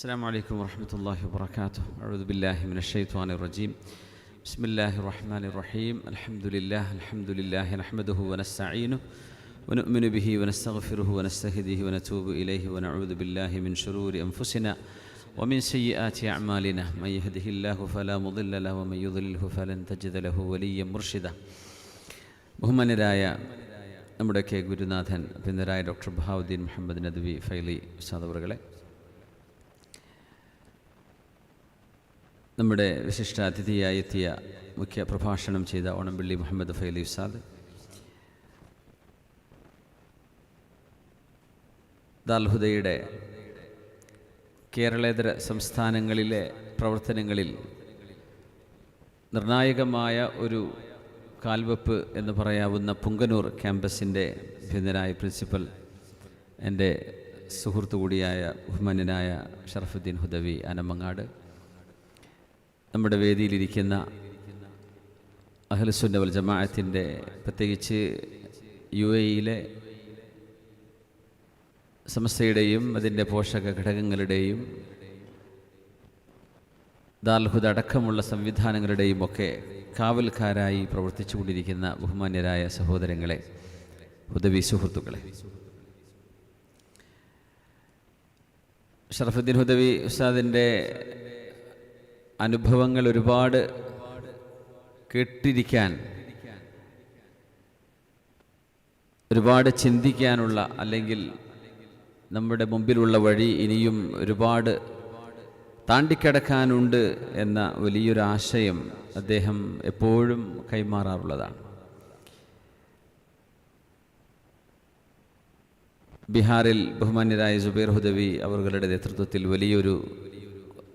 السلام عليكم ورحمة الله وبركاته أعوذ بالله من الشيطان الرجيم بسم الله الرحمن الرحيم الحمد لله الحمد لله نحمده ونستعينه ونؤمن به ونستغفره ونستهديه ونتوب إليه ونعوذ بالله من شرور أنفسنا ومن سيئات أعمالنا من يهده الله فلا مضل له ومن يضلله فلن تجد له وليا مرشدا ബഹുമാന്യരായ നമ്മുടെയൊക്കെ ഗുരുനാഥൻ പിന്നരായ ഡോക്ടർ ബഹാവുദ്ദീൻ മുഹമ്മദ് നദ്വി ഫൈലി ഉസ്താദവറുകളെ നമ്മുടെ വിശിഷ്ട അതിഥിയായി എത്തിയ മുഖ്യ പ്രഭാഷണം ചെയ്ത ഓണംപിള്ളി മുഹമ്മദ് ഫൈലി സാദ് ദാൽഹുദയുടെ കേരളേതര സംസ്ഥാനങ്ങളിലെ പ്രവർത്തനങ്ങളിൽ നിർണായകമായ ഒരു കാൽവെപ്പ് എന്ന് പറയാവുന്ന പുങ്കനൂർ ക്യാമ്പസിന്റെ ഭീതനായ പ്രിൻസിപ്പൽ എന്റെ സുഹൃത്തു കൂടിയായ ബഹുമാന്യനായ ഷറഫുദ്ദീൻ ഹുദവി അനമങ്ങാട്. നമ്മുടെ വേദിയിലിരിക്കുന്ന അഹ്ലസുന്ന വൽ ജമാഅത്തിന്റെ പ്രത്യേകിച്ച് യു എയിലെ സമസ്തയുടെയും അതിന്റെ പോഷക ഘടകങ്ങളുടെയും ദാൽഹുദ് അടക്കമുള്ള സംവിധാനങ്ങളുടെയും ഒക്കെ കാവൽക്കാരായി പ്രവർത്തിച്ചു കൊണ്ടിരിക്കുന്ന ബഹുമാന്യരായ സഹോദരങ്ങളെ ഹുദവി സുഹൃത്തുക്കളെ. ഷറഫുദ്ദീൻ ഹുദവി ഉസ്താദിന്റെ അനുഭവങ്ങൾ ഒരുപാട് കേട്ടിരിക്കാൻ ഒരുപാട് ചിന്തിക്കാനുള്ള അല്ലെങ്കിൽ നമ്മുടെ മുമ്പിലുള്ള വഴി ഇനിയും ഒരുപാട് താണ്ടിക്കിടക്കാനുണ്ട് എന്ന വലിയൊരു ആശയം അദ്ദേഹം എപ്പോഴും കൈമാറാറുള്ളതാണ്. ബീഹാറിൽ ബഹുമാന്യരായ ജുബൈർ ഹുദവി അവരുടെ നേതൃത്വത്തിൽ വലിയൊരു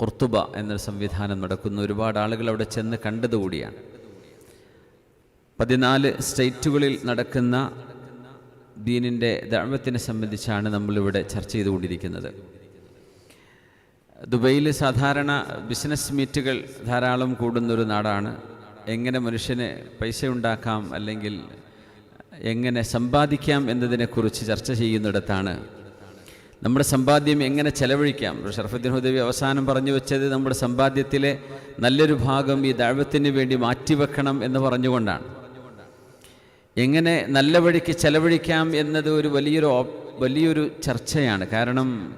കുർത്തുബ എന്നൊരു സംവിധാനം നടക്കുന്നു ഒരുപാട് ആളുകൾ അവിടെ ചെന്ന് കണ്ടതുകൂടിയാണ്. പതിനാല് സ്റ്റേറ്റുകളിൽ നടക്കുന്ന ദീനിന്റെ ദഴവത്തിനെ സംബന്ധിച്ചാണ് നമ്മളിവിടെ ചർച്ച ചെയ്തുകൊണ്ടിരിക്കുന്നത്. ദുബൈയിൽ സാധാരണ ബിസിനസ് മീറ്റുകൾ ധാരാളം കൂടുന്നൊരു നാടാണ്. എങ്ങനെ മനുഷ്യന് പൈസ ഉണ്ടാക്കാം അല്ലെങ്കിൽ എങ്ങനെ സമ്പാദിക്കാം എന്നതിനെക്കുറിച്ച് ചർച്ച ചെയ്യുന്നിടത്താണ് നമ്മുടെ സമ്പാദ്യം എങ്ങനെ ചെലവഴിക്കാം? ഷർഫുദ്ദീൻ ഹുദവി അവസാനം പറഞ്ഞു വെച്ചത് നമ്മുടെ സമ്പാദ്യത്തിലെ നല്ലൊരു ഭാഗം ഈ ദൈവത്തിന് വേണ്ടി മാറ്റിവെക്കണം എന്ന് പറഞ്ഞുകൊണ്ടാണ്. എങ്ങനെ നല്ല വഴിക്ക് ചെലവഴിക്കാം എന്നത് ഒരു വലിയൊരു വലിയൊരു ചർച്ചയാണ്. കാരണം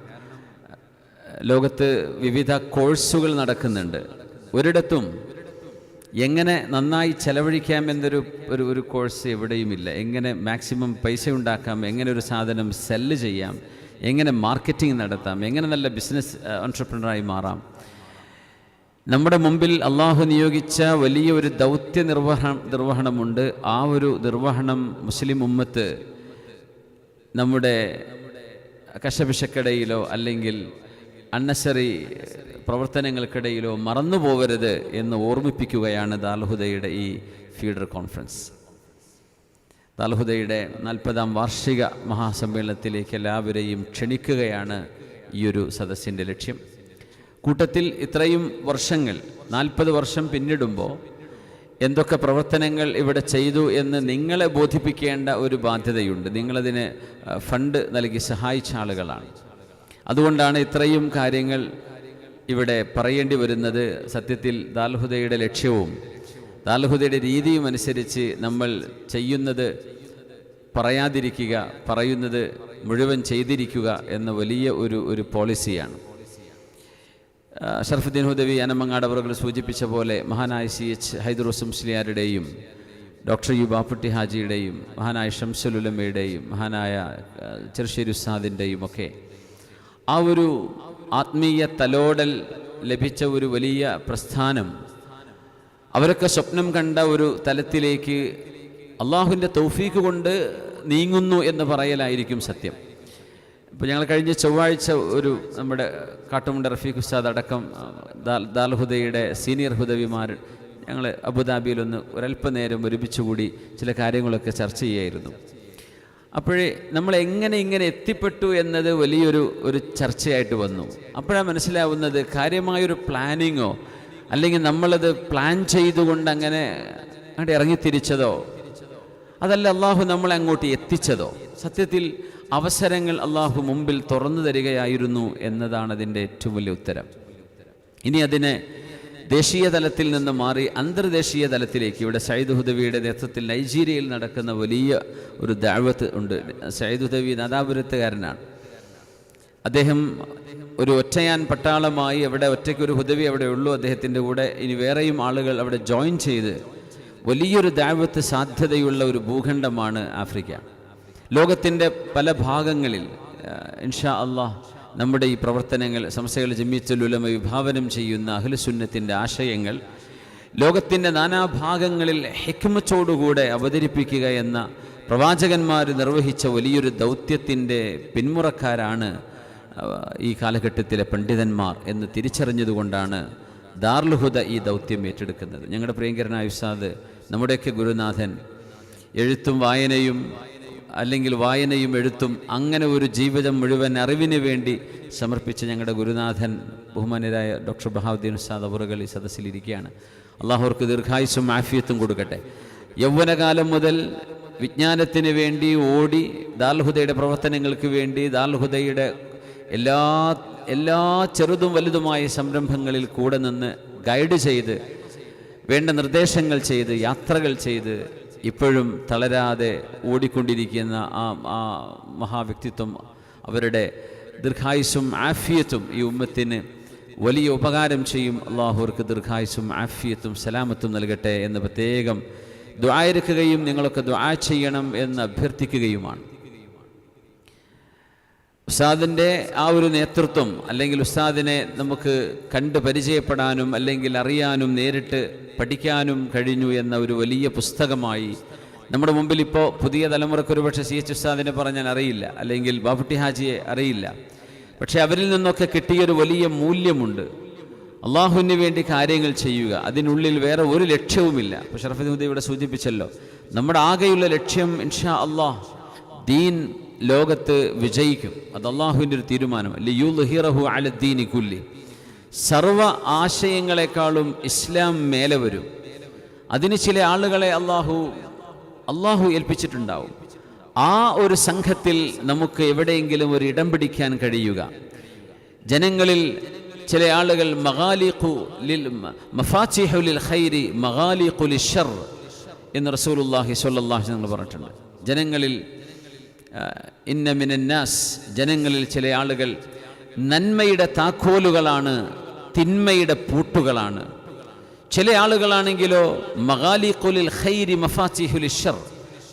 ലോകത്ത് വിവിധ കോഴ്സുകൾ നടക്കുന്നുണ്ട്. ഒരിടത്തും എങ്ങനെ നന്നായി ചെലവഴിക്കാം എന്നൊരു ഒരു ഒരു കോഴ്സ് എവിടെയുമില്ല. എങ്ങനെ മാക്സിമം പൈസ ഉണ്ടാക്കാം എങ്ങനെ ഒരു സാധനം സെല്ല് ചെയ്യാം എങ്ങനെ മാർക്കറ്റിംഗ് നടത്താം എങ്ങനെ നല്ല ബിസിനസ് ഓൺട്രപ്രണറായി മാറാം. നമ്മുടെ മുമ്പിൽ അള്ളാഹു നിയോഗിച്ച വലിയ ഒരു ദൗത്യ നിർവഹണം നിർവഹണമുണ്ട്. ആ ഒരു നിർവഹണം മുസ്ലിം ഉമ്മത്ത് നമ്മുടെ കശപിശക്കിടയിലോ അല്ലെങ്കിൽ അന്നസറി പ്രവർത്തനങ്ങൾക്കിടയിലോ മറന്നു പോകരുത് എന്ന് ഓർമ്മിപ്പിക്കുകയാണ് ദാൽഹുദയുടെ ഈ ഫീഡർ കോൺഫറൻസ്. ദാൽഹുദയുടെ നാൽപ്പതാം വാർഷിക മഹാസമ്മേളനത്തിലേക്ക് എല്ലാവരെയും ക്ഷണിക്കുകയാണ് ഈ ഒരു സദസ്സിന്റെ ലക്ഷ്യം. കൂട്ടത്തിൽ ഇത്രയും വർഷങ്ങൾ നാൽപ്പത് വർഷം പിന്നിടുമ്പോൾ എന്തൊക്കെ പ്രവർത്തനങ്ങൾ ഇവിടെ ചെയ്തു എന്ന് നിങ്ങളെ ബോധിപ്പിക്കേണ്ട ഒരു ബാധ്യതയുണ്ട്. നിങ്ങളതിന് ഫണ്ട് നൽകി സഹായിച്ച ആളുകളാണ്. അതുകൊണ്ടാണ് ഇത്രയും കാര്യങ്ങൾ ഇവിടെ പറയേണ്ടി വരുന്നത്. സത്യത്തിൽ ദാൽഹുദയുടെ ലക്ഷ്യവും ദാൽഹുദയുടെ രീതിയും അനുസരിച്ച് നമ്മൾ ചെയ്യുന്നത് പറയാതിരിക്കുക പറയുന്നത് മുഴുവൻ ചെയ്തിരിക്കുക എന്ന വലിയ ഒരു ഒരു പോളിസിയാണ്. ഷർഫുദ്ദീൻ ഹുദവി അനമങ്ങാട് സൂചിപ്പിച്ച പോലെ മഹാനായ സി എച്ച് ഹൈദറുസ് മുസ്ലിയാരുടെയും ഡോക്ടർ യു ബാപ്പുട്ടി ഹാജിയുടെയും മഹാനായ ഷംസുലുലമ്മയുടെയും മഹാനായ ചെറുശ്ശേരി ഉസ്താദിന്റെയും ഒക്കെ ആ ഒരു ആത്മീയ തലോടൽ ലഭിച്ച ഒരു വലിയ പ്രസ്ഥാനം അവരൊക്കെ സ്വപ്നം കണ്ട ഒരു തലത്തിലേക്ക് അള്ളാഹുവിന്റെ തൗഫീക്ക് കൊണ്ട് നീങ്ങുന്നു എന്ന് പറയലായിരിക്കും സത്യം. ഇപ്പോൾ ഞങ്ങൾ കഴിഞ്ഞ ചൊവ്വാഴ്ച ഒരു നമ്മുടെ കാട്ടുമുണ്ട റഫീഖ് ഉസ്താദ് അടക്കം ദാൽഹുദയുടെ സീനിയർ ഹുദവിമാർ ഞങ്ങൾ അബുദാബിയിലൊന്ന് ഒരല്പനേരം ഒരുമിച്ചുകൂടി ചില കാര്യങ്ങളൊക്കെ ചർച്ച ചെയ്യായിരുന്നു. അപ്പോഴേ നമ്മൾ എങ്ങനെ ഇങ്ങനെ എത്തിപ്പെട്ടു എന്നത് വലിയൊരു ഒരു ചർച്ചയായിട്ട് വന്നു. അപ്പോഴാണ് മനസ്സിലാവുന്നത് കാര്യമായൊരു പ്ലാനിങ്ങോ അല്ലെങ്കിൽ നമ്മളത് പ്ലാൻ ചെയ്തുകൊണ്ട് അങ്ങനെ അങ്ങോട്ട് ഇറങ്ങിത്തിരിച്ചതോ? അതല്ല അള്ളാഹു നമ്മളെ അങ്ങോട്ട് എത്തിച്ചതോ? സത്യത്തിൽ അവസരങ്ങൾ അള്ളാഹു മുമ്പിൽ തുറന്നു തരികയായിരുന്നു എന്നതാണ് അതിന്റെ ഏറ്റവും വലിയ ഉത്തരം. ഇനി അതിനെ ദേശീയ തലത്തിൽ നിന്ന് മാറി അന്തർദേശീയ തലത്തിലേക്ക് ഇവിടെ സയ്യിദ് ഹുദവിയുടെ നേതൃത്വത്തിൽ നൈജീരിയയിൽ നടക്കുന്ന വലിയ ഒരു ദാഴ്വത്ത് ഉണ്ട്. സയ്യിദ് ഹുദവി നാദാപുരത്തുകാരനാണ്. അദ്ദേഹം ഒരു ഒറ്റയാൻ പട്ടാളമായി അവിടെ ഒറ്റയ്ക്ക് ഒരു ഹുദവി അവിടെ ഉള്ളൂ അദ്ദേഹത്തിന്റെ കൂടെ. ഇനി വേറെയും ആളുകൾ അവിടെ ജോയിൻ ചെയ്ത് വലിയൊരു ദാവത്ത് സാധ്യതയുള്ള ഒരു ഭൂഖണ്ഡമാണ് ആഫ്രിക്ക. ലോകത്തിന്റെ പല ഭാഗങ്ങളിൽ ഇൻഷാ അള്ളാഹ് നമ്മുടെ ഈ പ്രവർത്തനങ്ങൾ സംസ്ഥകൾ ജമ്മിച്ചുലുലമ വിഭാവനം ചെയ്യുന്ന അഖിലുസുന്നത്തിന്റെ ആശയങ്ങൾ ലോകത്തിന്റെ നാനാഭാഗങ്ങളിൽ ഹെക്മച്ചോടുകൂടെ അവതരിപ്പിക്കുക എന്ന പ്രവാചകന്മാർ നിർവഹിച്ച വലിയൊരു ദൗത്യത്തിന്റെ പിന്മുറക്കാരാണ് ഈ കാലഘട്ടത്തിലെ പണ്ഡിതന്മാർ എന്ന് തിരിച്ചറിഞ്ഞതുകൊണ്ടാണ് ദാർലുഹുദ ഈ ദൗത്യം ഏറ്റെടുക്കുന്നത്. ഞങ്ങളുടെ പ്രിയങ്കരനായ ഉസ്താദ് നമ്മുടെയൊക്കെ ഗുരുനാഥൻ എഴുത്തും വായനയും അല്ലെങ്കിൽ വായനയും എഴുത്തും അങ്ങനെ ഒരു ജീവിതം മുഴുവൻ അറിവിന് വേണ്ടി സമർപ്പിച്ച ഞങ്ങളുടെ ഗുരുനാഥൻ ബഹുമാനരായ ഡോക്ടർ ബഹാവുദ്ദീൻ ഉസ്താദ് അവറുകൾ ഈ സദസ്സിലിരിക്കുകയാണ് അള്ളാഹുർക്ക് ദീർഘായുസും ആഫിയത്തും കൊടുക്കട്ടെ. യൗവനകാലം മുതൽ വിജ്ഞാനത്തിന് വേണ്ടി ഓടി ദാൽഹുദയുടെ പ്രവർത്തനങ്ങൾക്ക് വേണ്ടി ദാൽഹുദയുടെ എല്ലാ എല്ലാ ചെറുതും വലുതുമായ സംരംഭങ്ങളിൽ കൂടെ നിന്ന് ഗൈഡ് ചെയ്ത് വേണ്ട നിർദ്ദേശങ്ങൾ ചെയ്ത് യാത്രകൾ ചെയ്ത് ഇപ്പോഴും തളരാതെ ഓടിക്കൊണ്ടിരിക്കുന്ന ആ ആ മഹാവ്യക്തിത്വം അവരുടെ ദീർഘായുസും ആഫിയത്തും ഈ ഉമ്മത്തിന് വലിയ ഉപകാരം ചെയ്യും. അള്ളാഹുർക്ക് ദീർഘായുസും ആഫിയത്തും സലാമത്തും നൽകട്ടെ എന്ന് പ്രത്യേകം ദ്വായരക്കുകയും നിങ്ങളൊക്കെ ദ്വാ ചെയ്യണം എന്ന് അഭ്യർത്ഥിക്കുകയുമാണ്. ഉസ്താദിന്റെ ആ ഒരു നേതൃത്വം അല്ലെങ്കിൽ ഉസ്താദിനെ നമുക്ക് കണ്ട് പരിചയപ്പെടാനും അല്ലെങ്കിൽ അറിയാനും നേരിട്ട് പഠിക്കാനും കഴിഞ്ഞു എന്ന ഒരു വലിയ പുസ്തകമായി നമ്മുടെ മുമ്പിൽ ഇപ്പോൾ പുതിയ തലമുറയ്ക്ക് ഒരുപക്ഷെ സി എച്ച് ഉസ്താദിനെ പറഞ്ഞാൽ അറിയില്ല. അല്ലെങ്കിൽ ബാബുട്ടി ഹാജിയെ അറിയില്ല. പക്ഷേ അവരിൽ നിന്നൊക്കെ കിട്ടിയൊരു വലിയ മൂല്യമുണ്ട്. അള്ളാഹുവിന് വേണ്ടി കാര്യങ്ങൾ ചെയ്യുക. അതിനുള്ളിൽ വേറെ ഒരു ലക്ഷ്യവുമില്ല. ഇപ്പോൾ ഷറഫുദ്ദീൻ ഇവിടെ സൂചിപ്പിച്ചല്ലോ. നമ്മുടെ ആകെയുള്ള ലക്ഷ്യം ഇൻഷാ അള്ളാഹ് ദീൻ ലോകത്ത് വിജയിക്കും. അത് അള്ളാഹുവിന്റെ ഒരു തീരുമാനം. ലിയുൽഹിറഹു അലദ്ദീനി കുല്ലി. സർവ ആശയങ്ങളെക്കാളും ഇസ്ലാം മേലെ വരും. അതിന് ചില ആളുകളെ അള്ളാഹു അള്ളാഹു ഏൽപ്പിച്ചിട്ടുണ്ടാവും. ആ ഒരു സംഘത്തിൽ നമുക്ക് എവിടെയെങ്കിലും ഒരു ഇടം പിടിക്കാൻ കഴിയുക. ജനങ്ങളിൽ ചില ആളുകൾ മഹാലിഖു ലിൽ മഫാച്ചിഹു ലിൽ ഖൈരി മഗാലിഖു ലിഷർ എന്ന് റസൂലുള്ളാഹി സ്വല്ലല്ലാഹി അലൈഹി വസല്ലം പറഞ്ഞിട്ടുണ്ട്. ജനങ്ങളിൽ ഇന്ന മിനന്നാസ് ജനങ്ങളിൽ ചില ആളുകൾ നന്മയുടെ താക്കോലുകളാണ് തിന്മയുടെ പൂട്ടുകളാണ്. ചില ആളുകളാണെങ്കിലോ മഗാലിഖുലിൽ ഖൈരി മഫാസിഹുൽ ഷർ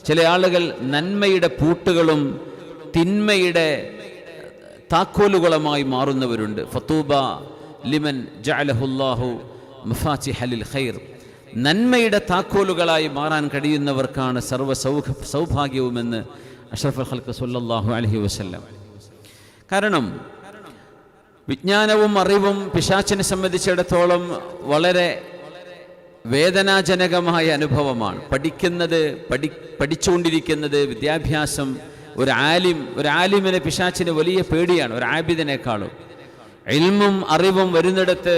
ചില ആളുകൾ നന്മയുടെ പൂട്ടുകളും തിന്മയുടെ താക്കോലുകളുമായി മാറുന്നവരുണ്ട്. ഫത്തൂബ ലിമൻ ജഅലഹുല്ലാഹു ഹലിൽ ഖൈർ. നന്മയുടെ താക്കോലുകളായി മാറാൻ കഴിയുന്നവർക്കാണ് സർവ സൗഭാഗ്യവുമെന്ന് അഷ്റഫുൽ ഖൽക്ക് സല്ലല്ലാഹു അലൈഹി വസല്ലം. കാരണം വിജ്ഞാനവും അറിവും പിശാച്ചിനെ സംബന്ധിച്ചിടത്തോളം വളരെ വേദനാജനകമായ അനുഭവമാണ്. പഠിക്കുന്നത് പഠി പഠിച്ചുകൊണ്ടിരിക്കുന്നത് വിദ്യാഭ്യാസം ഒരു ആലിം ഒരു ആലിമിനെ പിശാച്ചിന് വലിയ പേടിയാണ് ഒരു ആബിദിനേക്കാളും. ഇൽമും അറിവും വരുന്നിടത്ത്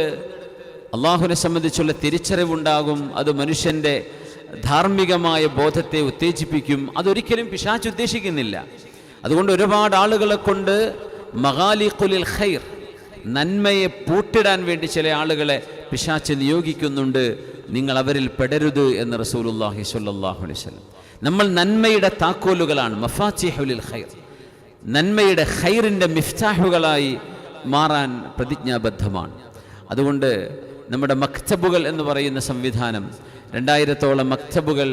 അള്ളാഹുവിനെ സംബന്ധിച്ചുള്ള തിരിച്ചറിവുണ്ടാകും അത് മനുഷ്യന്റെ ധാർമ്മികമായ ബോധത്തെ ഉത്തേജിപ്പിക്കും. അതൊരിക്കലും പിശാച്ച് ഉദ്ദേശിക്കുന്നില്ല. അതുകൊണ്ട് ഒരുപാട് ആളുകളെ കൊണ്ട് മഹാലിഖുലിൽ ഖൈർ നന്മയെ പൂട്ടിടാൻ വേണ്ടി ചില ആളുകളെ പിശാച്ച് നിയോഗിക്കുന്നുണ്ട്. നിങ്ങൾ അവരിൽ പെടരുത് എന്ന് റസൂലുല്ലാഹി സ്വല്ലല്ലാഹു അലൈഹി വസല്ലം. നമ്മൾ നന്മയുടെ താക്കോലുകളാണ്. മഫാച്ചിഹുലിൽ ഖൈർ. നന്മയുടെ ഖൈറിന്റെ മിഫ്താഹുകളായി മാറാൻ പ്രതിജ്ഞാബദ്ധമാണ്. അതുകൊണ്ട് നമ്മുടെ മക്തബുകൾ എന്ന് പറയുന്ന സംവിധാനം രണ്ടായിരത്തോളം മക്തബുകൾ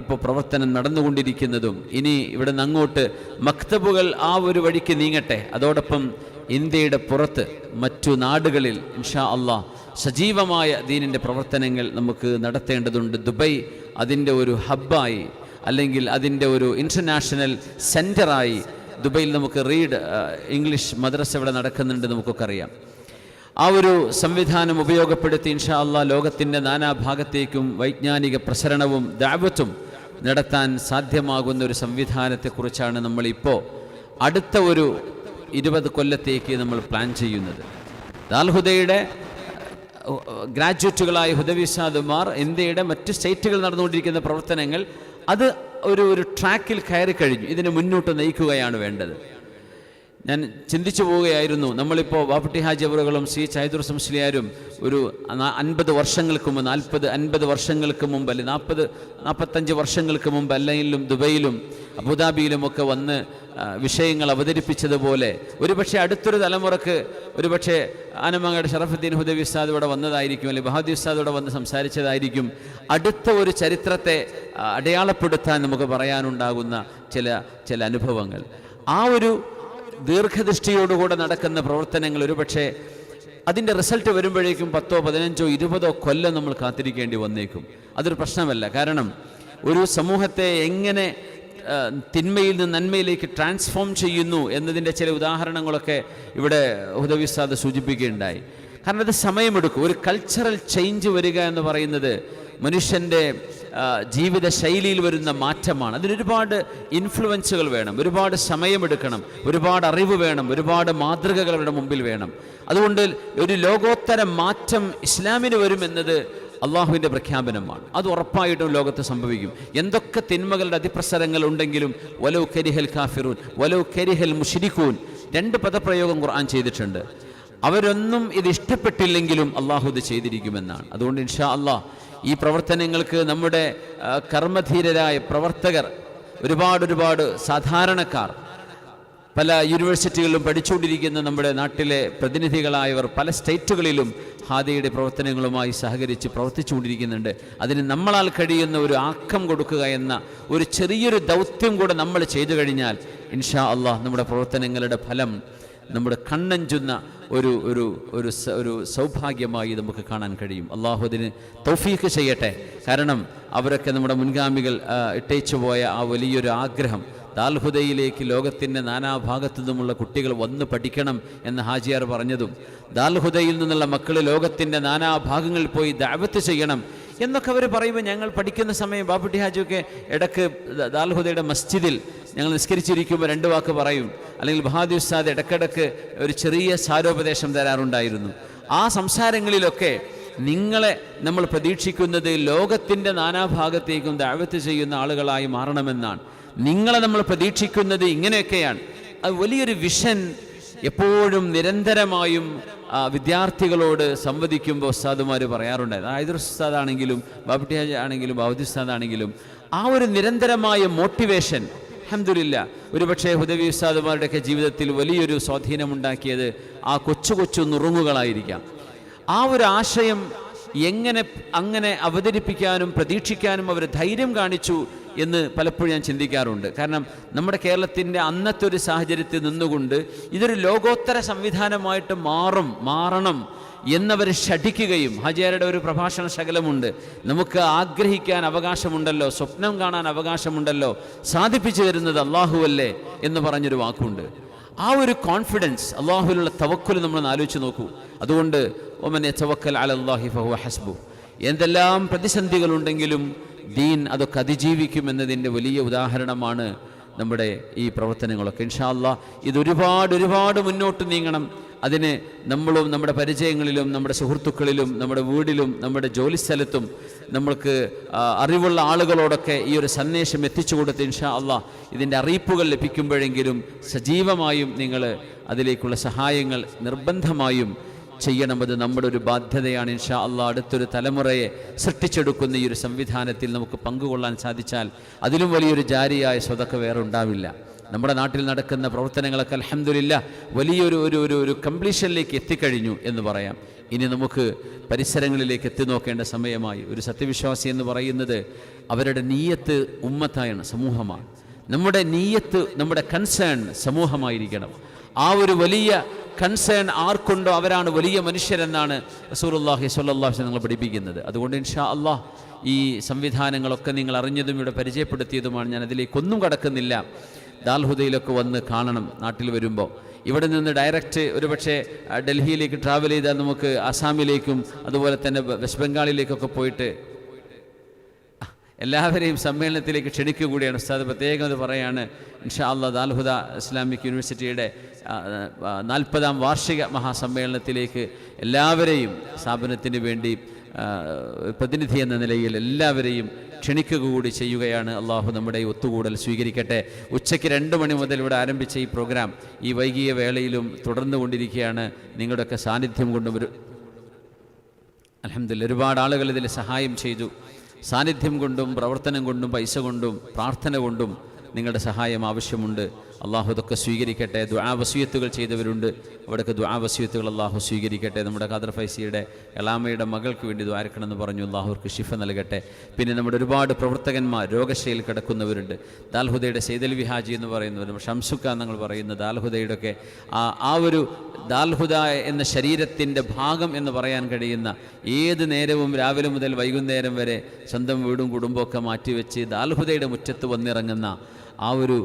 ഇപ്പോൾ പ്രവർത്തനം നടന്നുകൊണ്ടിരിക്കുന്നതും ഇനി ഇവിടെ നിന്ന് അങ്ങോട്ട് മക്തബുകൾ ആ ഒരു വഴിക്ക് നീങ്ങട്ടെ. അതോടൊപ്പം ഇന്ത്യയുടെ പുറത്ത് മറ്റു നാടുകളിൽ ഇൻഷാ അള്ളാഹ് സജീവമായ ദീനിന്റെ പ്രവർത്തനങ്ങൾ നമുക്ക് നടത്തേണ്ടതുണ്ട്. ദുബൈ അതിന്റെ ഒരു ഹബ്ബായി അല്ലെങ്കിൽ അതിന്റെ ഒരു ഇന്റർനാഷണൽ സെന്ററായി ദുബൈയിൽ നമുക്ക് റീഡ് ഇംഗ്ലീഷ് മദ്രസ ഇവിടെ നടക്കുന്നുണ്ട് നമുക്കൊക്കെ അറിയാം. ആ ഒരു സംവിധാനം ഉപയോഗപ്പെടുത്തി ഇൻഷാ അള്ളാഹ് ലോകത്തിന്റെ നാനാഭാഗത്തേക്കും വൈജ്ഞാനിക പ്രസരണവും ദാവത്തും നടത്താൻ സാധ്യമാകുന്ന ഒരു സംവിധാനത്തെക്കുറിച്ചാണ് നമ്മളിപ്പോൾ അടുത്ത ഒരു ഇരുപത് കൊല്ലത്തേക്ക് നമ്മൾ പ്ലാൻ ചെയ്യുന്നത്. ദാൽഹുദയുടെ ഗ്രാജുവേറ്റുകളായ ഹുദവിസാദുമാർ ഇന്ത്യയുടെ മറ്റ് സ്റ്റേറ്റുകൾ നടന്നുകൊണ്ടിരിക്കുന്ന പ്രവർത്തനങ്ങൾ അത് ഒരു ഒരു ട്രാക്കിൽ കയറി കഴിഞ്ഞു. ഇതിനെ മുന്നോട്ട് നയിക്കുകയാണ് വേണ്ടത്. ഞാൻ ചിന്തിച്ചു പോവുകയായിരുന്നു. നമ്മളിപ്പോൾ വാപ്പട്ടി ഹാജി അവറുകളും സി ചൈദുർ സംസ്ലിയാരും ഒരു അൻപത് വർഷങ്ങൾക്ക് മുമ്പ് നാൽപ്പത് അൻപത് വർഷങ്ങൾക്ക് മുമ്പ് അല്ലെങ്കിൽ നാൽപ്പത് നാൽപ്പത്തഞ്ച് വർഷങ്ങൾക്ക് മുമ്പ് അല്ലെങ്കിലും ദുബൈയിലും അബുദാബിയിലുമൊക്കെ വന്ന് വിഷയങ്ങൾ അവതരിപ്പിച്ചതുപോലെ ഒരുപക്ഷെ അടുത്തൊരു തലമുറയ്ക്ക് ഒരുപക്ഷെ ആനമങ്ങയുടെ ഷറഫുദ്ദീൻ ഹുദവി ഉസ്താദ് ഇവിടെ വന്നതായിരിക്കും അല്ലെങ്കിൽ ബഹാദി ഉസ്താദ് ഇവിടെ വന്ന് സംസാരിച്ചതായിരിക്കും. അടുത്ത ഒരു ചരിത്രത്തെ അടയാളപ്പെടുത്താൻ നമുക്ക് പറയാനുണ്ടാകുന്ന ചില ചില അനുഭവങ്ങൾ. ആ ഒരു ദീർഘദൃഷ്ടിയോടുകൂടെ നടക്കുന്ന പ്രവർത്തനങ്ങൾ ഒരുപക്ഷെ അതിന്റെ റിസൾട്ട് വരുമ്പോഴേക്കും പത്തോ പതിനഞ്ചോ ഇരുപതോ കൊല്ലം നമ്മൾ കാത്തിരിക്കേണ്ടി വന്നേക്കും. അതൊരു പ്രശ്നമല്ല. കാരണം ഒരു സമൂഹത്തെ എങ്ങനെ തിന്മയിൽ നിന്ന് നന്മയിലേക്ക് ട്രാൻസ്ഫോം ചെയ്യുന്നു എന്നതിന്റെ ചില ഉദാഹരണങ്ങളൊക്കെ ഇവിടെ ഹുദവിസാദ് സൂചിപ്പിക്കുകയുണ്ടായി. കാരണം അത് സമയമെടുക്കും. ഒരു കൾച്ചറൽ ചേഞ്ച് വരിക എന്ന് പറയുന്നത് മനുഷ്യന്റെ ജീവിത ശൈലിയിൽ വരുന്ന മാറ്റമാണ്. അതിനൊരുപാട് ഇൻഫ്ലുവൻസുകൾ വേണം ഒരുപാട് സമയമെടുക്കണം ഒരുപാട് അറിവ് വേണം ഒരുപാട് മാതൃകകളുടെ മുമ്പിൽ വേണം. അതുകൊണ്ട് ഒരു ലോകോത്തര മാറ്റം ഇസ്ലാമിന് വരുമെന്നത് അള്ളാഹുവിന്റെ പ്രഖ്യാപനമാണ്. അത് ഉറപ്പായിട്ടും ലോകത്ത് സംഭവിക്കും. എന്തൊക്കെ തിന്മകളുടെ അതിപ്രസരങ്ങൾ ഉണ്ടെങ്കിലും വലൗ കരിഹൽ കാഫിറൂൻ വലൗ കരിഹൽ മുഷിരിക്കൂൻ രണ്ട് പദപ്രയോഗം ഖുർആൻ ചെയ്തിട്ടുണ്ട്. അവരൊന്നും ഇത് ഇഷ്ടപ്പെട്ടില്ലെങ്കിലും അള്ളാഹു ഇത് ചെയ്തിരിക്കുമെന്നാണ്. അതുകൊണ്ട് ഇൻഷാ അള്ളാഹ് ഈ പ്രവർത്തനങ്ങൾക്ക് നമ്മുടെ കർമ്മധീരരായ പ്രവർത്തകർ ഒരുപാട് ഒരുപാട് സാധാരണക്കാർ പല യൂണിവേഴ്സിറ്റികളിലും പഠിച്ചുകൊണ്ടിരിക്കുന്ന നമ്മുടെ നാട്ടിലെ പ്രതിനിധികളായവർ പല സ്റ്റേറ്റുകളിലും ഹാദിയുടെ പ്രവർത്തനങ്ങളുമായി സഹകരിച്ച് പ്രവർത്തിച്ചുകൊണ്ടിരിക്കുന്നുണ്ട്. അതിന് നമ്മളാൽ കഴിയുന്ന ഒരു ആക്കം കൊടുക്കുക എന്ന ഒരു ചെറിയൊരു ദൗത്യം കൂടെ നമ്മൾ ചെയ്തു കഴിഞ്ഞാൽ ഇൻഷാ അള്ളാഹ് നമ്മുടെ പ്രവർത്തനങ്ങളുടെ ഫലം നമ്മുടെ കണ്ണഞ്ചുന്ന ഒരു ഒരു ഒരു ഒരു സൗഭാഗ്യമായി നമുക്ക് കാണാൻ കഴിയും. അള്ളാഹു അതിന് തൗഫീഖ് ചെയ്യട്ടെ. കാരണം അവരൊക്കെ നമ്മുടെ മുൻഗാമികൾ ഇട്ടേച്ചു പോയ ആ വലിയൊരു ആഗ്രഹം. ദാൽഹുദയിലേക്ക് ലോകത്തിന്റെ നാനാഭാഗത്തു നിന്നുമുള്ള കുട്ടികൾ വന്ന് പഠിക്കണം എന്ന് ഹാജിയാർ പറഞ്ഞതും ദാൽഹുദയിൽ നിന്നുള്ള മക്കൾ ലോകത്തിന്റെ നാനാഭാഗങ്ങളിൽ പോയി ദാവത്ത് ചെയ്യണം എന്നൊക്കെ അവർ പറയുമ്പോൾ ഞങ്ങൾ പഠിക്കുന്ന സമയം ബാപ്പുട്ടി ഹാജിയൊക്കെ ഇടയ്ക്ക് ദാൽഹുദയുടെ മസ്ജിദിൽ ഞങ്ങൾ നിസ്കരിച്ചിരിക്കുമ്പോൾ രണ്ട് വാക്ക് പറയും. അല്ലെങ്കിൽ ബഹാദി ഉസ്താദ് ഇടക്കിടക്ക് ഒരു ചെറിയ സാരോപദേശം തരാറുണ്ടായിരുന്നു. ആ സംസാരങ്ങളിലൊക്കെ നിങ്ങളെ നമ്മൾ പ്രതീക്ഷിക്കുന്നത് ലോകത്തിന്റെ നാനാഭാഗത്തേക്കും ദാവത്ത് ചെയ്യുന്ന ആളുകളായി മാറണമെന്നാണ്. നിങ്ങളെ നമ്മൾ പ്രതീക്ഷിക്കുന്നത് ഇങ്ങനെയൊക്കെയാണ്. അത് വലിയൊരു വിഷൻ എപ്പോഴും നിരന്തരമായും വിദ്യാർത്ഥികളോട് സംവദിക്കുമ്പോൾ ഉസ്താദുമാർ പറയാറുണ്ടായിരുന്നു. ആയുധ ഉസ്താദാണെങ്കിലും ബാബുട്ടി ഹാജി ആണെങ്കിലും ബാബുദി ഉസ്താദാണെങ്കിലും ആ ഒരു നിരന്തരമായ മോട്ടിവേഷൻ അഹമ്മദില്ല ഒരുപക്ഷെ ഹുദവി ഉസ്താദുമാരുടെയൊക്കെ ജീവിതത്തിൽ വലിയൊരു സ്വാധീനമുണ്ടാക്കിയത് ആ കൊച്ചു കൊച്ചു നുറുങ്ങുകളായിരിക്കാം. ആ ഒരു ആശയം എങ്ങനെ അങ്ങനെ അവതരിപ്പിക്കാനും പ്രതീക്ഷിക്കാനും അവർ ധൈര്യം കാണിച്ചു എന്ന് പലപ്പോഴും ഞാൻ ചിന്തിക്കാറുണ്ട്. കാരണം നമ്മുടെ കേരളത്തിന്റെ അന്നത്തെ ഒരു സാഹചര്യത്തിൽ നിന്നുകൊണ്ട് ഇതൊരു ലോകോത്തര സംവിധാനമായിട്ട് മാറും മാറണം എന്നവർ ഷഠിക്കുകയും ഹജേരയുടെ ഒരു പ്രഭാഷണ ശകലമുണ്ട്. നമുക്ക് ആഗ്രഹിക്കാൻ അവകാശമുണ്ടല്ലോ സ്വപ്നം കാണാൻ അവകാശമുണ്ടല്ലോ സാധിപ്പിച്ചു തരുന്നത് അള്ളാഹുവല്ലേ എന്ന് പറഞ്ഞൊരു വാക്കുണ്ട്. ആ ഒരു കോൺഫിഡൻസ് അള്ളാഹുവിലുള്ള തവക്കുൽ നമ്മൾ ആലോചിച്ച് നോക്കൂ. അതുകൊണ്ട് ഒമനെ തവക്കൽ അലല്ലാഹി ഫഹു ഹസ്ബു. എന്തെല്ലാം പ്രതിസന്ധികളുണ്ടെങ്കിലും ദീൻ അതൊക്കെ അതിജീവിക്കും എന്നതിന്റെ വലിയ ഉദാഹരണമാണ് നമ്മുടെ ഈ പ്രവർത്തനങ്ങളൊക്കെ. ഇൻഷാല്ല ഇതൊരുപാട് ഒരുപാട് മുന്നോട്ട് നീങ്ങണം. അതിന് നമ്മളും നമ്മുടെ പരിചയങ്ങളിലും നമ്മുടെ സുഹൃത്തുക്കളിലും നമ്മുടെ വീടിലും നമ്മുടെ ജോലിസ്ഥലത്തും നമ്മൾക്ക് അറിവുള്ള ആളുകളോടൊക്കെ ഈ ഒരു സന്ദേശം എത്തിച്ചു കൊടുത്ത് ഇൻഷാ അള്ളാഹ് ഇതിന്റെ അറിയിപ്പുകൾ ലഭിക്കുമ്പോഴെങ്കിലും സജീവമായും നിങ്ങൾ അതിലേക്കുള്ള സഹായങ്ങൾ നിർബന്ധമായും ചെയ്യണം. അത് നമ്മുടെ ഒരു ബാധ്യതയാണ് ഇൻഷാ അള്ളാഹ്. അടുത്തൊരു തലമുറയെ സൃഷ്ടിച്ചെടുക്കുന്ന ഈ ഒരു സംവിധാനത്തിൽ നമുക്ക് പങ്കുകൊള്ളാൻ സാധിച്ചാൽ അതിലും വലിയൊരു ജാരിയായ സ്വതക്ക വേറെ ഉണ്ടാവില്ല. നമ്മുടെ നാട്ടിൽ നടക്കുന്ന പ്രവർത്തനങ്ങളൊക്കെ അലഹമില്ല വലിയൊരു ഒരു ഒരു ഒരു കംപ്ലീഷനിലേക്ക് എത്തിക്കഴിഞ്ഞു എന്ന് പറയാം. ഇനി നമുക്ക് പരിസരങ്ങളിലേക്ക് എത്തി നോക്കേണ്ട സമയമായി. ഒരു സത്യവിശ്വാസി എന്ന് പറയുന്നത് അവരുടെ നീയത്ത് ഉമ്മത്തായാണ് സമൂഹമാണ്. നമ്മുടെ നീയത്ത് നമ്മുടെ കൺസേൺ സമൂഹമായിരിക്കണം. ആ ഒരു വലിയ കൺസേൺ ആർക്കുണ്ടോ അവരാണ് വലിയ മനുഷ്യരെന്നാണ് സ്വല്ലല്ലാഹു അലൈഹി നിങ്ങൾ പഠിപ്പിക്കുന്നത്. അതുകൊണ്ട് ഇൻഷാ അള്ളാഹ് ഈ സംവിധാനങ്ങളൊക്കെ നിങ്ങൾ അറിഞ്ഞതും ഇവിടെ പരിചയപ്പെടുത്തിയതുമാണ്. ഞാൻ അതിലേക്കൊന്നും കടക്കുന്നില്ല. ദാൽഹുദയിലൊക്കെ വന്ന് കാണണം നാട്ടിൽ വരുമ്പോൾ ഇവിടെ നിന്ന് ഡയറക്റ്റ് ഒരുപക്ഷെ ഡൽഹിയിലേക്ക് ട്രാവൽ ചെയ്താൽ നമുക്ക് ആസാമിലേക്കും അതുപോലെ തന്നെ വെസ്റ്റ് ബംഗാളിലേക്കൊക്കെ പോയിട്ട്. എല്ലാവരെയും സമ്മേളനത്തിലേക്ക് ക്ഷണിക്കുക കൂടിയാണ്. ഉസ്താദ് പ്രത്യേകം അത് പറയാണ്. ഇൻഷാ അള്ളാഹ് ദാൽഹുദ ഇസ്ലാമിക് യൂണിവേഴ്സിറ്റിയുടെ നാൽപ്പതാം വാർഷിക മഹാസമ്മേളനത്തിലേക്ക് എല്ലാവരെയും സ്ഥാപനത്തിന് വേണ്ടി പ്രതിനിധി എന്ന നിലയിൽ എല്ലാവരെയും ക്ഷണിക്കുക കൂടി ചെയ്യുകയാണ്. അള്ളാഹു നമ്മുടെ ഒത്തുകൂടൽ സ്വീകരിക്കട്ടെ. ഉച്ചയ്ക്ക് രണ്ട് മണി മുതൽ ഇവിടെ ആരംഭിച്ച ഈ പ്രോഗ്രാം ഈ വൈകിയ വേളയിലും തുടർന്നു കൊണ്ടിരിക്കുകയാണ്. നിങ്ങളുടെയൊക്കെ സാന്നിധ്യം കൊണ്ടും ഒരു അലഹമില്ല ഒരുപാട് ആളുകൾ ഇതിൽ സഹായം ചെയ്തു. സാന്നിധ്യം കൊണ്ടും പ്രവർത്തനം കൊണ്ടും പൈസ കൊണ്ടും പ്രാർത്ഥന കൊണ്ടും നിങ്ങളുടെ സഹായം ആവശ്യമുണ്ട്. അള്ളാഹു ഇതൊക്കെ സ്വീകരിക്കട്ടെ. ദ്വാവസ്യത്തുകൾ ചെയ്തവരുണ്ട്. അവിടേക്ക് ദ്വാവസ്യത്തുകൾ അള്ളാഹു സ്വീകരിക്കട്ടെ. നമ്മുടെ ഖാദർ ഫൈസിയുടെ എളാമയുടെ മകൾക്ക് വേണ്ടി ദ്വാരക്കണമെന്ന് പറഞ്ഞു. അള്ളാഹുർക്ക് ഷിഫ നൽകട്ടെ. പിന്നെ നമ്മുടെ ഒരുപാട് പ്രവർത്തകന്മാർ രോഗശയിൽ കിടക്കുന്നവരുണ്ട്. ദാൽഹുദയുടെ സെയ്തൽ വിഹാജി എന്ന് പറയുന്നവരും ഷംസുക്ക എന്നങ്ങൾ പറയുന്ന ദാൽഹുദയുടെ ഒക്കെ ആ ആ ഒരു ദാൽഹുദ എന്ന ശരീരത്തിന്റെ ഭാഗം എന്ന് പറയാൻ കഴിയുന്ന ഏത് നേരവും രാവിലെ മുതൽ വൈകുന്നേരം വരെ സ്വന്തം വീടും കുടുംബമൊക്കെ മാറ്റിവെച്ച് ദാൽഹുദയുടെ മുറ്റത്ത് വന്നിറങ്ങുന്ന ആ ഒരു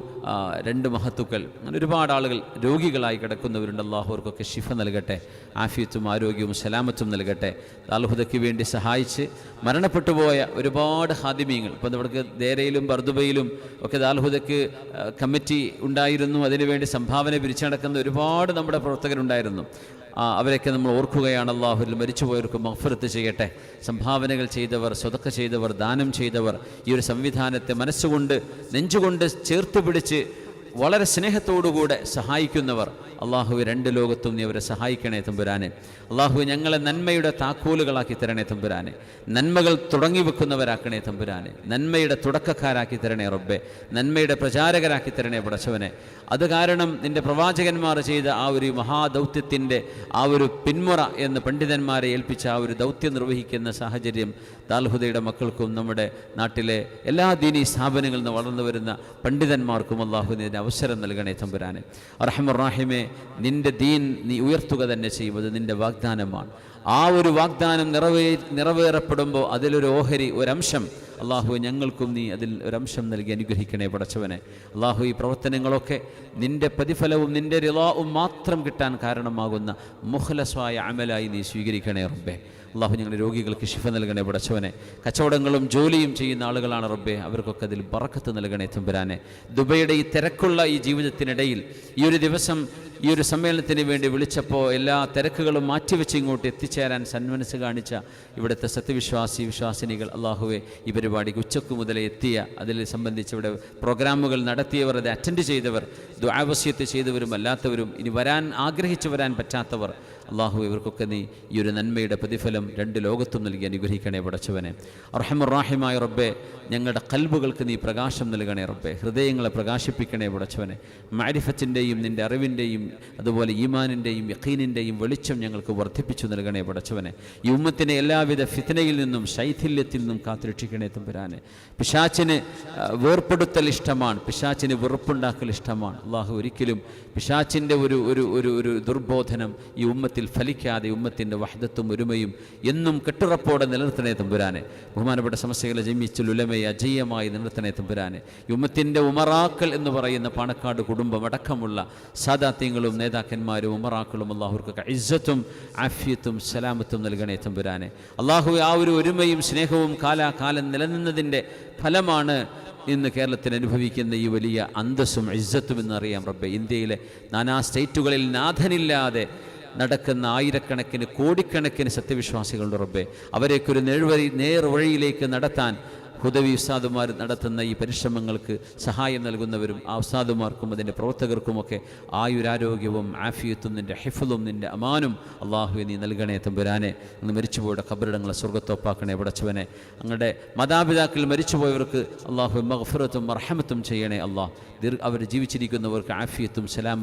രണ്ട് മഹത്തുക്കൾ അങ്ങനെ ഒരുപാട് ആളുകൾ രോഗികളായി കിടക്കുന്നവരുണ്ട്. അള്ളാഹുവർക്കൊക്കെ ശിഫ നൽകട്ടെ ആഫിയത്തും ആരോഗ്യവും സലാമത്തും നൽകട്ടെ. അൽഹുദയ്ക്ക് വേണ്ടി സഹായിച്ച് മരണപ്പെട്ടു പോയ ഒരുപാട് ഹാദിമീങ്ങൾ. ഇപ്പോൾ നമ്മുടെ ദേരയിലും ബർദുബയിലും ഒക്കെ ദാൽഹുദയ്ക്ക് കമ്മിറ്റി ഉണ്ടായിരുന്നു. അതിനുവേണ്ടി സംഭാവന പിരിച്ചു നടക്കുന്ന ഒരുപാട് നമ്മുടെ പ്രവർത്തകരുണ്ടായിരുന്നു. ആ, അവരെയൊക്കെ നമ്മൾ ഓർക്കുകയാണ്. അള്ളാഹുൽ മരിച്ചുപോയവർക്ക് മഹഫറത്ത് ചെയ്യട്ടെ. സംഭാവനകൾ ചെയ്തവർ സ്വതക്ക ചെയ്തവർ ദാനം ചെയ്തവർ ഈ ഒരു സംവിധാനത്തെ മനസ്സുകൊണ്ട് നെഞ്ചുകൊണ്ട് ചേർത്ത് പിടിച്ച് വളരെ സ്നേഹത്തോടുകൂടെ സഹായിക്കുന്നവർ. അള്ളാഹു രണ്ട് ലോകത്തും നീ അവരെ സഹായിക്കണേ തമ്പുരാനെ. അള്ളാഹു ഞങ്ങളെ നന്മയുടെ താക്കോലുകളാക്കി തരണേ തമ്പുരാനെ. നന്മകൾ തുടങ്ങി വെക്കുന്നവരാക്കണേ തമ്പുരാനെ. നന്മയുടെ തുടക്കക്കാരാക്കി തരണേ റബ്ബെ. നന്മയുടെ പ്രചാരകരാക്കി തരണേ പടച്ചവനെ. അത് കാരണം നിന്റെ പ്രവാചകന്മാർ ചെയ്ത ആ ഒരു മഹാദൗത്യത്തിന്റെ ആ ഒരു പിന്മുറ എന്ന് പണ്ഡിതന്മാരെ ഏൽപ്പിച്ച ആ ഒരു ദൗത്യം നിർവഹിക്കുന്ന സാഹചര്യം ദാൽഹുദയുടെ മക്കൾക്കും നമ്മുടെ നാട്ടിലെ എല്ലാ ദീനി സ്ഥാപനങ്ങളിൽ നിന്ന് വളർന്നു വരുന്ന പണ്ഡിതന്മാർക്കും അള്ളാഹു ഇതിന് അവസരം നൽകണേ തമ്പുരാനെ. റഹമുറാഹിമെ നിന്റെ ദീൻ നീ ഉയർത്തുക തന്നെ ചെയ്യും. നിന്റെ വാഗ്ദാനമാണ്. ആ ഒരു വാഗ്ദാനം നിറവേ നിറവേറപ്പെടുമ്പോൾ അതിലൊരു ഓഹരി ഒരംശം. അള്ളാഹു ഞങ്ങൾക്കും നീ അതിൽ ഒരംശം നൽകി അനുഗ്രഹിക്കണേ പടച്ചവനെ. അള്ളാഹു ഈ പ്രവർത്തനങ്ങളൊക്കെ നിന്റെ പ്രതിഫലവും നിന്റെ റിലാവും മാത്രം കിട്ടാൻ കാരണമാകുന്ന മുഹലസ്വായ അമലായി നീ സ്വീകരിക്കണേ റബ്ബേ. അള്ളാഹു ഞങ്ങളുടെ രോഗികൾക്ക് ശിഫ നൽകണേ പടച്ചവനെ. കച്ചവടങ്ങളും ജോലിയും ചെയ്യുന്ന ആളുകളാണ് റബ്ബെ. അവർക്കൊക്കെ അതിൽ ബറക്കത്ത് നൽകണേ തുമ്പരാനെ ദുബൈയുടെ ഈ തിരക്കുള്ള ഈ ജീവിതത്തിനിടയിൽ ഈ ഒരു ദിവസം ഈ ഒരു സമ്മേളനത്തിന് വേണ്ടി വിളിച്ചപ്പോൾ എല്ലാ തിരക്കുകളും മാറ്റിവെച്ച് ഇങ്ങോട്ട് എത്തിച്ചേരാൻ സന്മനസ് കാണിച്ച ഇവിടുത്തെ സത്യവിശ്വാസി വിശ്വാസിനികൾ അള്ളാഹുവെ ഈ പരിപാടിക്ക് ഉച്ചയ്ക്ക് മുതലേ എത്തിയ അതിൽ സംബന്ധിച്ച് ഇവിടെ പ്രോഗ്രാമുകൾ നടത്തിയവർ അത് അറ്റൻഡ് ചെയ്തവർ ദ്വാവസ്യത്ത് ചെയ്തവരും അല്ലാത്തവരും ഇനി വരാൻ ആഗ്രഹിച്ചു വരാൻ പറ്റാത്തവർ അള്ളാഹു ഇവർക്കൊക്കെ നീ ഈ ഒരു നന്മയുടെ പ്രതിഫലം രണ്ട് ലോകത്തും നൽകി അനുഗ്രഹിക്കണേ പടച്ചവനെ. അർഹമുറാഹിമായ റബ്ബെ ഞങ്ങളുടെ കൽബുകൾക്ക് നീ പ്രകാശം നൽകണേ റബ്ബെ. ഹൃദയങ്ങളെ പ്രകാശിപ്പിക്കണേ പടച്ചവനെ. മാരിഫത്തിന്റെയും നിന്റെ അറിവിന്റെയും അതുപോലെ ഈമാനിന്റെയും യഖീനിന്റെയും വെളിച്ചം ഞങ്ങൾക്ക് വർദ്ധിപ്പിച്ചു നൽകണേ പടച്ചവനെ. ഈ ഉമ്മത്തിനെ എല്ലാവിധ ഫിത്തനയിൽ നിന്നും ശൈഥില്യത്തിൽ നിന്നും കാത്തുരക്ഷിക്കണേ തമ്പുരാനെ. പിശാച്ചിന് വേർപ്പെടുത്തൽ ഇഷ്ടമാണ്. പിശാച്ചിന് വെറുപ്പുണ്ടാക്കൽ ഇഷ്ടമാണ്. അള്ളാഹു ഒരിക്കലും പിശാച്ചിന്റെ ഒരു ഒരു ഒരു ദുർബോധനം ഈ ഉമ്മത്തിൽ ഫലിക്കാതെ ഉമ്മത്തിന്റെ വഹദത്തും ഒരുമയും എന്നും കെട്ടുറപ്പോടെ നിലനിർത്തണേ തമ്പുരാനെ. ബഹുമാനപ്പെട്ട സമസ്യകളെ ജമിച്ച ലുലമയെ അജയ്യമായി നിലനിർത്തണേ തമ്പുരാനെ. ഉമ്മത്തിന്റെ ഉമറാക്കൾ എന്ന് പറയുന്ന പാണക്കാട് കുടുംബം അടക്കമുള്ള സാദാത്യങ്ങളും നേതാക്കന്മാരും ഉമറാക്കളും അള്ളാഹുർക്ക് ഇജ്ജത്തും ആഫിയത്തും സലാമത്തും നൽകണേ തമ്പുരാനെ. അള്ളാഹു ആ ഒരു ഒരുമയും സ്നേഹവും കാലാകാലം നിലനിന്നതിന്റെ ഫലമാണ് ഇന്ന് കേരളത്തിൽ അനുഭവിക്കുന്ന ഈ വലിയ അന്തസ്സും ഇജ്ജത്തും എന്നറിയാം റബ്ബെ. ഇന്ത്യയിലെ നാനാ സ്റ്റേറ്റുകളിൽ നാഥനില്ലാതെ നടക്കുന്ന ആയിരക്കണക്കിന് കോടിക്കണക്കിന് സത്യവിശ്വാസികളുടെ റബ്ബെ അവരെയൊക്കെ ഒരു നേർവഴി നേർവഴിയിലേക്ക് നടത്താൻ ഹുദവി ഉസ്താദുമാർ നടത്തുന്ന ഈ പരിശ്രമങ്ങൾക്ക് സഹായം നൽകുന്നവരും ആ ഉസ്താദുമാർക്കും അതിന്റെ പ്രവർത്തകർക്കുമൊക്കെ ആയുരാരോഗ്യവും ആഫിയത്തും നിന്റെ ഹിഫലും നിന്റെ അമാനും അള്ളാഹു നീ നൽകണേ തമ്പുരാനെ. അങ്ങ് മരിച്ചുപോയുടെ ഖബറിടങ്ങളെ സ്വർഗത്തോപ്പാക്കണേ പടച്ചവനെ. അങ്ങയുടെ മാതാപിതാക്കൾ മരിച്ചുപോയവർക്ക് അള്ളാഹു മഹഫുറത്തും അർഹമത്തും ചെയ്യണേ അള്ളാഹ്. അവർ ജീവിച്ചിരിക്കുന്നവർക്ക് ആഫിയത്തും സലാം